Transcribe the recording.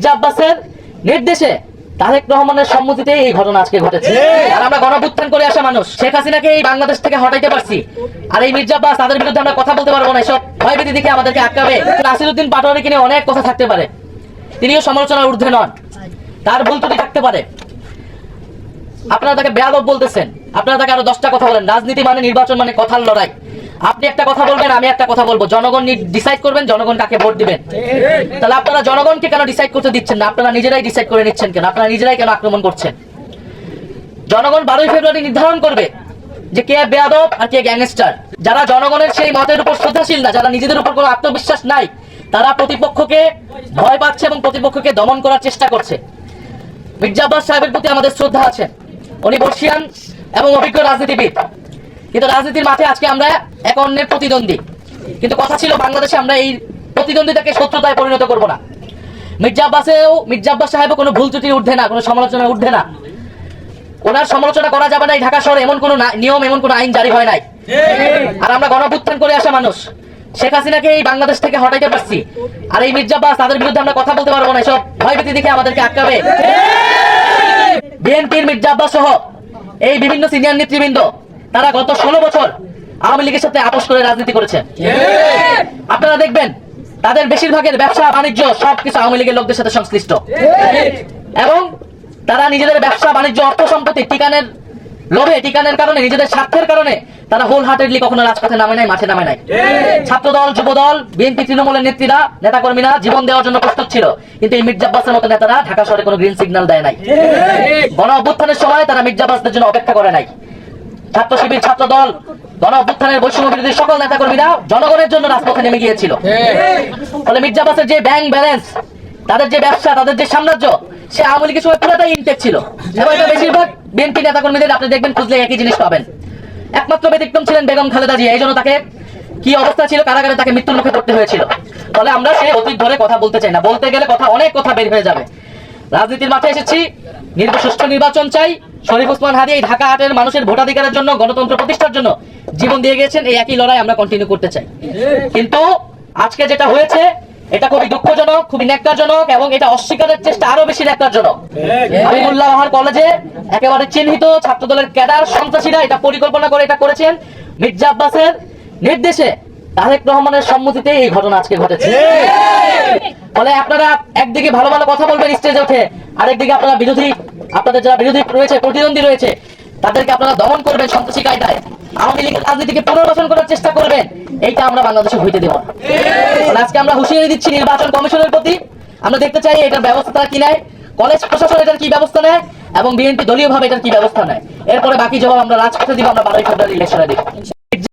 মির্জা আব্বাসের নির্দেশে তারেক রহমানের সম্মতিতে এই ঘটনা আজকে ঘটেছে। আর আমরা গণপুত্থান করে আসা মানুষ। শেখ হাসিনাকে এই বাংলাদেশ থেকে হটাইতে পারছি। আর এই মির্জা আব্বাস তাদের বিরুদ্ধে আমরা কথা বলতে পারব না। এসব ভয়ভীতি দেখে আমাদেরকে আটকাবে। নাসিরুদ্দিন পাটোয়ারিকে কিনে অনেক কথা থাকতে পারে। তিনিও সমালোচনার ঊর্ধ্বে নন। তার ভুল ত্রুটি থাকতে পারে। আপনারা তাকে বেয়াদব বলতেছেন। আপনারা তাকে আরও দশটা কথা বলেন। রাজনীতি মানে নির্বাচন মানে কথার লড়াই। আপনি একটা কথা বলবেন, আমি একটা কথা বলব। জনগণ ডিসাইড করবেন, জনগণ কাকে ভোট দিবেন। তাহলে আপনারা জনগণকে কেন ডিসাইড করতে দিচ্ছেন না? আপনারা নিজেরাই ডিসাইড করে নিচ্ছেন কেন? আপনারা নিজেরাই কেন আক্রমণ করছেন? জনগণ বারোই ফেব্রুয়ারি নির্ধারণ করবে যে কে বেয়াদব আর কে গ্যাংস্টার। যারা জনগণের সেই মতের উপর শ্রদ্ধাশীল না, যারা নিজেদের উপর কোনো আত্মবিশ্বাস নাই, তারা প্রতিপক্ষকে ভয় পাচ্ছে এবং প্রতিপক্ষকে দমন করার চেষ্টা করছে। মির্জা আব্বাস সাহেবের প্রতি আমাদের শ্রদ্ধা আছে। উনি বর্ষিয়ান এবং অভিজ্ঞ রাজনীতিবিদ। কিন্তু রাজনীতির মাঠে আজকে আমরা এক অন্যের প্রতিদ্বন্দ্বী। কিন্তু কথা ছিল বাংলাদেশে আমরা এই প্রতিদ্বন্দ্বিতাকে শত্রুতায় পরিণত করব না। মির্জা আব্বাসেও, মির্জা আব্বাস সাহেবও কোনো ভুল ত্রুটি উঠবে না, কোনো সমালোচনা উঠবে না। ওনার সমালোচনা করা যাবে না এই ঢাকা শহরে, এমন কোনো নিয়ম, এমন কোনো আইন জারি হয় নাই। আর আমরা গণপুত্থান করে আসা মানুষ। শেখ হাসিনাকে এই বাংলাদেশ থেকে হটাইতে পারছি। আর এই মির্জা আব্বাস, তাদের বিরুদ্ধে আমরা কথা বলতে পারব না, এসব ভয়ভীতি দেখে আমাদেরকে আটকাবে। বিএনপির মির্জা আব্বাস সহ এই বিভিন্ন সিনিয়র নেতৃবৃন্দ, তারা গত ষোলো বছর আওয়ামী লীগের সাথে আপোষ করে রাজনীতি করেছে আপনারা দেখবেন তাদের বেশিরভাগের ব্যবসা বাণিজ্য সবকিছু আওয়ামী লীগের লোকদের সাথে সংশ্লিষ্ট। এবং তারা নিজেদের ব্যবসা বাণিজ্য অর্থ সম্পত্তি টিকানের লোভে টিকানের কারণে নিজেদের স্বার্থের কারণে তারা হোল হার্টেডলি কখনো রাজপথে নামে নাই মাঠে নামে নাই। ছাত্র দল যুব দল বিএনপি তৃণমূলের নেত্রীরা নেতাকর্মীরা জীবন দেওয়ার জন্য প্রস্তুত ছিল। কিন্তু এই মির্জা আব্বাসের মতো নেতারা ঢাকা শহরে কোনো গ্রিন সিগন্যাল দেয় নাই। গণ অভ্যুত্থানের সময় তারা মির্জা আব্বাসদের জন্য অপেক্ষা করে নাই। ছাত্র শিবির ছাত্র দল গণ অভ্যুত্থানের বৈষম্য বিরোধী সকল নেতাকর্মীরা জনগণের জন্য রাজপথে নেমে গিয়েছিল। ফলে যে ব্যাংক ব্যালেন্স তাদের যে ব্যবসা, তাদের যে সাম্রাজ্য, সে আওয়ামী লীগের সময় পুরোটাই ইনটেক ছিল। এবং বেশিরভাগ বিএনপি নেতাকর্মীদের আপনি দেখবেন খুঁজলে একই জিনিস পাবেন। একমাত্র ব্যতিক্রম ছিলেন বেগম খালেদা জিয়া এই জন্য তাকে কি অবস্থা ছিল, কারাগারে তাকে মৃত্যুর মুখে পড়তে হয়েছিল। ফলে আমরা সেই অতীত ধরে কথা বলতে চাই না। বলতে গেলে কথা অনেক কথা বের হয়ে যাবে। রাজনীতির মাঠে এসেছি। সুষ্ঠু নির্বাচন চাই। শরীফ ওসমান হাদি এই ঢাকা হাটের মানুষের ভোটাধিকারের জন্য, গণতন্ত্র প্রতিষ্ঠার জন্য জীবন দিয়ে গেছেন এই একই লড়াই আমরা কন্টিনিউ করতে চাই। কিন্তু আজকে যেটা হয়েছে, এটা খুবই দুঃখজনক, খুবই ন্যাক্কারজনক এবং এটা অস্বীকারের চেষ্টা আরও বেশি ন্যাক্কারজনক। হাবিবুল্লাহ কলেজে একেবারে চিহ্নিত ছাত্র দলের ক্যাডার সন্ত্রাসীরা এটা পরিকল্পনা করে এটা করেছেন। মির্জা আব্বাসের নির্দেশে তারেক রহমানের সম্মতিতে এই ঘটনা আজকে ঘটেছে। ফলে আপনারা একদিকে ভালো ভালো কথা বলবেন স্টেজে উঠে, আরেকদিকে আপনারা বিরোধী, আপনাদের যারা বিরোধী রয়েছে, প্রতিদ্বন্দ্বী রয়েছে, তাদেরকে আপনারা দমন করবেন সন্ত্রাসী কায়দায়। আওয়ামী লীগের রাজনীতিকে পুনর্বাসন করার চেষ্টা করবেন, এইটা আমরা বাংলাদেশে হইতে দেব আজকে আমরা হুঁশিয়ারি দিচ্ছি নির্বাচন কমিশনের প্রতি। আমরা দেখতে চাই এটার ব্যবস্থা তারা কি নেয়, কলেজ প্রশাসন এটার কি ব্যবস্থা নেয়, এবং বিএনপি দলীয় ভাবে এটার কি ব্যবস্থা নেয়। এরপরে বাকি জবাব আমরা রাজপথে দিব, আমরা বারোই ফেব্রুয়ারি ইলেকশনে দিব।